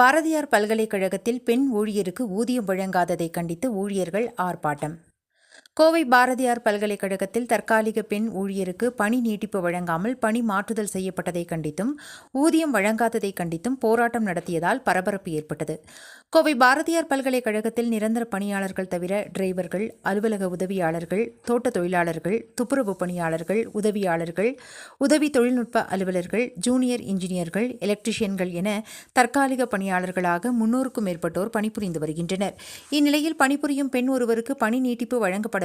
பாரதியார் பல்கலைக்கழகத்தில் பெண் ஊழியருக்கு ஊதியம் வழங்காததை கண்டித்து ஊழியர்கள் ஆர்ப்பாட்டம். கோவை பாரதியார் பல்கலைக்கழகத்தில் தற்காலிக பெண் ஊழியருக்கு பணி நீட்டிப்பு வழங்காமல் பணி மாற்றுதல் செய்யப்பட்டதை கண்டித்தும் ஊதியம் வழங்காததை கண்டித்தும் போராட்டம் நடத்தியதால் பரபரப்பு ஏற்பட்டது. கோவை பாரதியார் பல்கலைக்கழகத்தில் நிரந்தர பணியாளர்கள் தவிர டிரைவர்கள் அலுவலக உதவியாளர்கள் தோட்ட தொழிலாளர்கள் துப்புரவு பணியாளர்கள் உதவியாளர்கள் உதவி தொழில்நுட்ப அலுவலர்கள் ஜூனியர் இன்ஜினியர்கள் எலக்ட்ரிஷியன்கள் என தற்காலிக பணியாளர்களாக முன்னூறுக்கும் மேற்பட்டோர் பணிபுரிந்து வருகின்றனர். இந்நிலையில் பணிபுரியும் பெண் ஒருவருக்கு பணி நீட்டிப்பு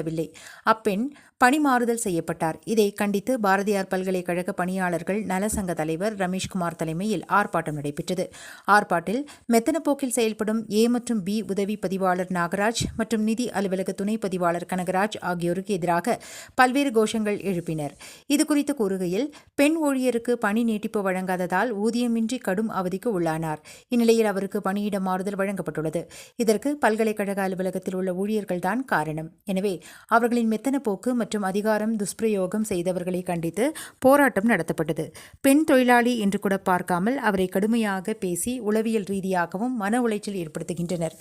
முடியவில்லை அப்பெண் பணி மாறுதல் செய்யப்பட்டார். இதை கண்டித்து பாரதியார் பல்கலைக்கழக பணியாளர்கள் நலசங்க தலைவர் ரமேஷ்குமார் தலைமையில் ஆர்ப்பாட்டம் நடைபெற்றது. ஆர்ப்பாட்டில் மெத்தனப்போக்கில் செயல்படும் ஏ மற்றும் பி உதவி பதிவாளர் நாகராஜ் மற்றும் நிதி அலுவலக துணை பதிவாளர் கனகராஜ் ஆகியோருக்கு எதிராக பல்வேறு கோஷங்கள் எழுப்பினர். இதுகுறித்து கூறுகையில் பெண் ஊழியருக்கு பணி நீட்டிப்பு வழங்காததால் ஊதியமின்றி கடும் அவதிக்கு உள்ளானார். இந்நிலையில் அவருக்கு பணியிட மாறுதல் வழங்கப்பட்டுள்ளது. இதற்கு பல்கலைக்கழக அலுவலகத்தில் உள்ள ஊழியர்கள்தான் காரணம். எனவே அவர்களின் மெத்தன போக்கு மற்றும் அதிகாரம் துஷ்பிரயோகம் செய்தவர்களை கண்டித்து போராட்டம் நடத்தப்பட்டது. பெண் தொழிலாளி என்று கூட பார்க்காமல் அவரை கடுமையாக பேசி உளவியல் ரீதியாகவும் மன உளைச்சல் ஏற்படுத்துகின்றனர்.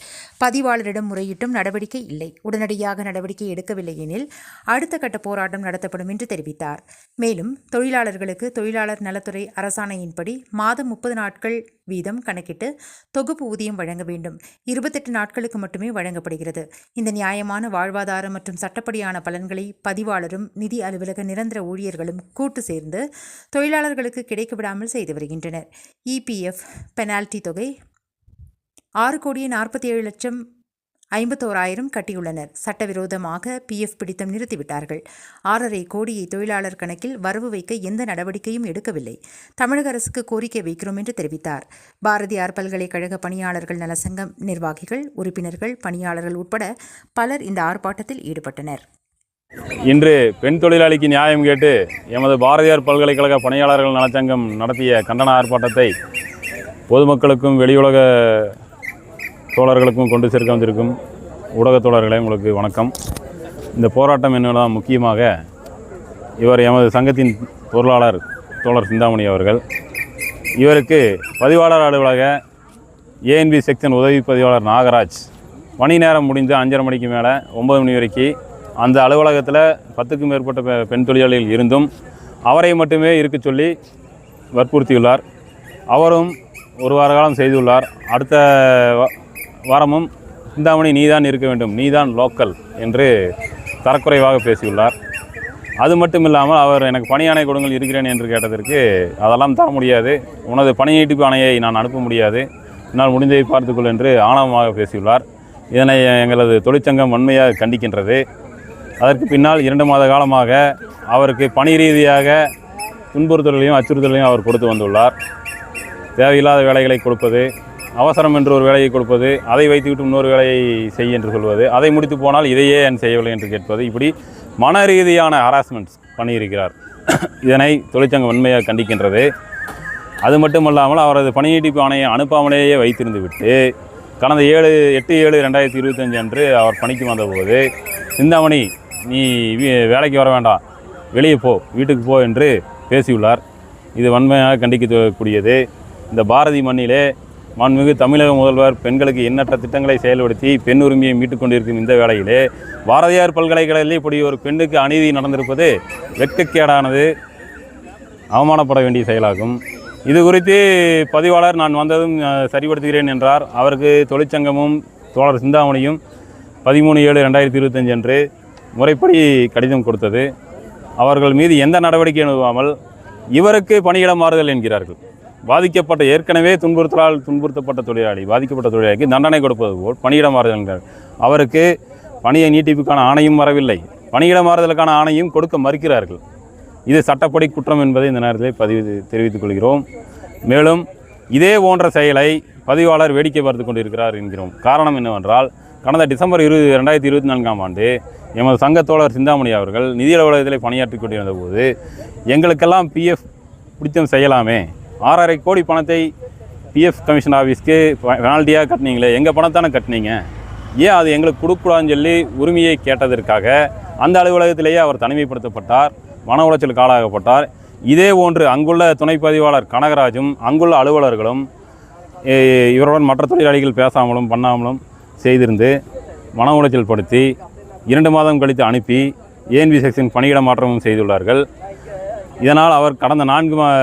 பதிவாளரிடம் முறையிட்டும் நடவடிக்கை இல்லை. உடனடியாக நடவடிக்கை எடுக்கவில்லை எனில் அடுத்த கட்ட போராட்டம் நடத்தப்படும் என்று தெரிவித்தார். மேலும் தொழிலாளர்களுக்கு தொழிலாளர் நலத்துறை அரசாணையின்படி மாதம் முப்பது நாட்கள் வீதம் கணக்கிட்டு தொகுப்பு ஊதியம் வழங்க வேண்டும். இருபத்தெட்டு நாட்களுக்கு மட்டுமே வழங்கப்படுகிறது. இந்த நியாயமான வாழ்வாதார மற்றும் சட்டப்படியான பலன்களை பதிவாளரும் நிதி அலுவலக நிரந்தர ஊழியர்களும் கூட்டு சேர்ந்து தொழிலாளர்களுக்கு கிடைக்க விடாமல் செய்து வருகின்றனர். இபிஎஃப் பெனால்டி தொகை ஆறு கோடியே நாற்பத்தி ஏழு லட்சம் ஐம்பத்தோராயிரம் கட்டியுள்ளனர். சட்டவிரோதமாக பிஎஃப் பிடித்தம் நிறுத்திவிட்டார்கள். ஆறரை கோடியை தொழிலாளர் கணக்கில் வரவு வைக்க எந்த நடவடிக்கையும் எடுக்கவில்லை. தமிழக அரசுக்கு கோரிக்கை வைக்கிறோம் என்று தெரிவித்தார். பாரதியார் பல்கலைக்கழக பணியாளர்கள் நலசங்கம் நிர்வாகிகள் உறுப்பினர்கள் பணியாளர்கள் உட்பட பலர் இந்த ஆர்ப்பாட்டத்தில் ஈடுபட்டனர். இன்று பெண் தொழிலாளிக்கு நியாயம் கேட்டு எமது பாரதியார் பல்கலைக்கழக பணியாளர்கள் நலச்சங்கம் நடத்திய கண்டன ஆர்ப்பாட்டத்தை பொதுமக்களுக்கும் வெளியுலக தோழர்களுக்கும் கொண்டு சேர்க்க வந்திருக்கும் ஊடகத் தோழர்களே உங்களுக்கு வணக்கம். இந்த போராட்டம் என்னதான் முக்கியமாக இவர் எமது சங்கத்தின் பொருளாளர் தோழர் சிந்தாமணி அவர்கள். இவருக்கு பதிவாளர் அலுவலக ஏஎன்பி செக்ஷன் உதவி பதிவாளர் நாகராஜ். பணி நேரம் முடிந்து அஞ்சரை மணிக்கு மேலே ஒன்பது மணி வரைக்கும் அந்த அலுவலகத்தில் பத்துக்கும் மேற்பட்ட பெண் தொழிலாளிகள் இருந்தும் அவரை மட்டுமே இருக்க சொல்லி வற்புறுத்தியுள்ளார். அவரும் ஒரு வார காலம் செய்துள்ளார். அடுத்த வாரமும் சிந்தாமணி நீதான் இருக்க வேண்டும். நீதான் லோக்கல் என்று தரக்குறைவாக பேசியுள்ளார். அது மட்டும் இல்லாமல் அவர் எனக்கு பணி ஆணை கொடுங்கள் இருக்கிறேன் என்று கேட்டதற்கு அதெல்லாம் தர முடியாது. உனது பணி நீட்டிப்பு ஆணையை நான் அனுப்ப முடியாது. என்னால் முடிந்ததை பார்த்துக்கொள் என்று ஆணவமாக பேசியுள்ளார். இதனை எங்களது தொழிற்சங்கம் வன்மையாக கண்டிக்கின்றது. அதற்கு பின்னால் இரண்டு மாத காலமாக அவருக்கு பணி ரீதியாக துன்புறுத்தலையும் அச்சுறுத்தலையும் அவர் கொடுத்து வந்துள்ளார். தேவையில்லாத வேலைகளை கொடுப்பது அவசரம் என்று ஒரு வேலையை கொடுப்பது அதை வைத்துவிட்டு இன்னொரு வேலையை செய் என்று சொல்வது அதை முடித்து போனால் இதையே என் செய்யவில்லை என்று கேட்பது. இப்படி மன ரீதியான ஹராஸ்மெண்ட்ஸ் பண்ணியிருக்கிறார். இதனை தொழிற்சங்கம் வன்மையாக கண்டிக்கின்றது. அது மட்டுமல்லாமல் அவரது பணி நீட்டிப்பு ஆணையை அனுப்பாமலேயே வைத்திருந்து விட்டு கடந்த ஏழு எட்டு ஏழு ரெண்டாயிரத்தி இருபத்தஞ்சு அன்று அவர் பணிக்கு வந்தபோது சிந்தாமணி நீ வீ- வேலைக்கு வர வேண்டாம். வெளியே போ வீட்டுக்கு போ என்று பேசியுள்ளார். இது வன்மையாக கண்டிக்கக்கூடியது. இந்த பாரதி மண்ணிலே மாண்புமிகு தமிழக முதல்வர் பெண்களுக்கு எண்ணற்ற திட்டங்களை செயல்படுத்தி பெண் உரிமையை மீட்டுக் கொண்டிருக்கும் இந்த வேளையிலே பாரதியார் பல்கலைக்கழகத்தில் இப்படி ஒரு பெண்ணுக்கு அநீதி நடந்திருப்பது வெட்கக்கேடானது. அவமானப்பட வேண்டிய செயலாகும். இது குறித்து பதிவாளர் நான் வந்ததும் சரிப்படுத்துகிறேன் என்றார். அவருக்கு தொழிற்சங்கமும் தோழர் சிந்தாமணியும் பதிமூணு ஏழு ரெண்டாயிரத்தி இருபத்தஞ்சு அன்று முறைப்படி கடிதம் கொடுத்தது. அவர்கள் மீது எந்த நடவடிக்கை எடுக்காமல் இவருக்கு பணியிட மாறுதல் என்கிறார்கள். பாதிக்கப்பட்ட ஏற்கனவே துன்புறுத்தலால் துன்புறுத்தப்பட்ட தொழிலாளி பாதிக்கப்பட்ட தொழிலாளிக்கு தண்டனை கொடுப்பது போல் பணியிட மாறுதல் என்கிறார். அவருக்கு பணியை நீட்டிப்புக்கான ஆணையும் வரவில்லை. பணியிட மாறுதலுக்கான ஆணையும் கொடுக்க மறுக்கிறார்கள். இது சட்டப்படி குற்றம் என்பதை இந்த நேரத்தில் பதிவு தெரிவித்துக் கொள்கிறோம். மேலும் இதே போன்ற செயலை பதிவாளர் வேடிக்கை பார்த்து கொண்டிருக்கிறார் என்கிறோம். காரணம் என்னவென்றால் கடந்த டிசம்பர் இரு ரெண்டாயிரத்தி இருபத்தி நான்காம் ஆண்டு எமது சங்க தோழர் சிந்தாமணி அவர்கள் நிதி அலுவலகத்தில் பணியாற்றி கொண்டிருந்த போது எங்களுக்கெல்லாம் பிஎஃப் பிடித்தம் செய்யலாமே. ஆறரை கோடி பணத்தை பிஎஃப் கமிஷன் ஆஃபீஸ்க்கு பெனால்ட்டியாக கட்டினீங்களே எங்கள் பணத்தானே கட்டினீங்க? ஏன் அது எங்களுக்கு கொடுக்கூடாதுன்னு சொல்லி உரிமையை கேட்டதற்காக அந்த அலுவலகத்திலேயே அவர் தனிமைப்படுத்தப்பட்டார் மன உளைச்சலுக்கு ஆளாகப்பட்டார். இதே போன்று அங்குள்ள துணைப்பதிவாளர் கனகராஜும் அங்குள்ள அலுவலர்களும் இவருடன் மற்ற தொழிலாளிகள் பேசாமலும் பண்ணாமலும் செய்திருந்து மன உளைச்சல் படுத்தி இரண்டு மாதம் கழித்து அனுப்பி ஏஎன்பி செக்ஷன் பணியிட மாற்றமும் செய்துள்ளார்கள். இதனால் அவர் கடந்த நான்கு மா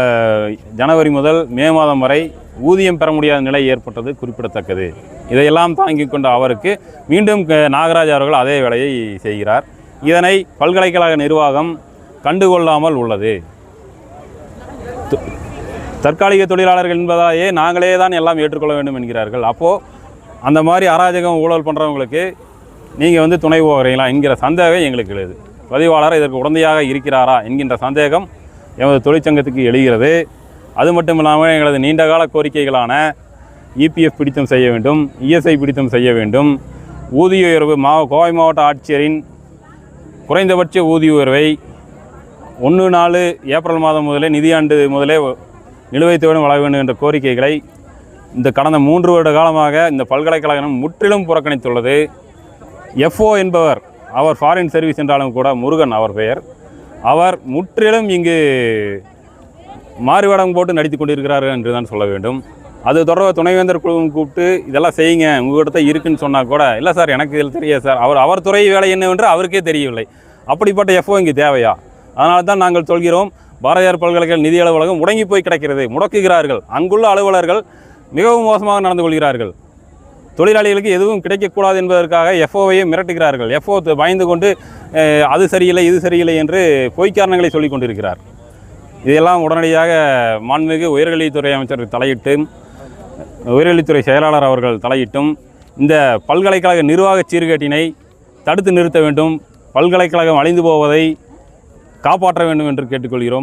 ஜனவரி முதல் மே மாதம் வரை ஊதியம் பெற முடியாத நிலை ஏற்பட்டது குறிப்பிடத்தக்கது. இதையெல்லாம் தாங்கிக் கொண்ட அவருக்கு மீண்டும் க- நாகராஜ் அவர்கள் அதே வேலையை செய்கிறார். இதனை பல்கலைக்கழக நிர்வாகம் கண்டுகொள்ளாமல் உள்ளது. தற்காலிக தொழிலாளர்கள் என்பதாயே நாங்களே தான் எல்லாம் ஏற்றுக்கொள்ள வேண்டும் என்கிறார்கள். அப்போது அந்த மாதிரி அராஜகம் ஊழல் பண்ணுறவங்களுக்கு நீங்கள் வந்து துணை போகிறீங்களா என்கிற சந்தேகம் எங்களுக்கு எழுது பதிவாளர் இதற்கு உடந்தையாக இருக்கிறாரா என்கின்ற சந்தேகம் எமது தொழிற்சங்கத்துக்கு எழுகிறது. அது மட்டும் இல்லாமல் எங்களது நீண்டகால கோரிக்கைகளான இபிஎஃப் பிடித்தம் செய்ய வேண்டும் இஎஸ்ஐ பிடித்தம் செய்ய வேண்டும். ஊதிய உயர்வு மாவ கோவை மாவட்ட ஆட்சியரின் குறைந்தபட்ச ஊதிய உயர்வை ஒன்று நாலு ஏப்ரல் மாதம் முதலே நிதியாண்டு முதலே நிலுவைத்தோடு வழங்க வேண்டும் என்ற கோரிக்கைகளை இந்த கடந்த மூன்று வருட காலமாக இந்த பல்கலைக்கழகம் முற்றிலும் புறக்கணித்துள்ளது. எஃப்ஓ என்பவர் அவர் ஃபாரின் சர்வீஸ் என்றாலும் கூட முருகன் அவர் பெயர். அவர் முற்றிலும் இங்கு மாறுவேடம் போட்டு நடித்து கொண்டிருக்கிறார் என்று தான் சொல்ல வேண்டும். அது தொடர்பாக துணைவேந்தர் குழுவும் கூப்பிட்டு இதெல்லாம் செய்யுங்க உங்கள்கிட்ட இருக்குன்னு சொன்னால் கூட இல்லை சார் எனக்கு இதில் தெரியாது சார். அவர் அவர் துறை வேலை என்னவென்று அவருக்கே தெரியவில்லை. அப்படிப்பட்ட எஃப்ஓ இங்கு தேவையா? அதனால தான் நாங்கள் சொல்கிறோம் பாரதியார் பல்கலைக்கழக நிதி அலுவலகம் முடங்கி போய் கிடக்கிறது முடக்குகிறார்கள். அங்குள்ள அலுவலர்கள் மிகவும் மோசமாக நடந்து கொள்கிறார்கள். தொழிலாளிகளுக்கு எதுவும் கிடைக்கக்கூடாது என்பதற்காக எஃப்ஓவையும் மிரட்டுகிறார்கள். எஃப்ஓ பயந்து கொண்டு அது சரியில்லை இது சரியில்லை என்று பொய்க்காரணங்களை சொல்லிக் கொண்டிருக்கிறார். இதெல்லாம் உடனடியாக மாண்புமிகு உயர்கல்வித்துறை அமைச்சர் தலையிட்டும் உயர்கல்வித்துறை செயலாளர் அவர்கள் தலையிட்டும் இந்த பல்கலைக்கழக நிர்வாக சீர்கேட்டினை தடுத்து நிறுத்த வேண்டும் பல்கலைக்கழகம் அழிந்து போவதை காப்பாற்ற வேண்டும் என்று கேட்டுக்கொள்கிறோம்.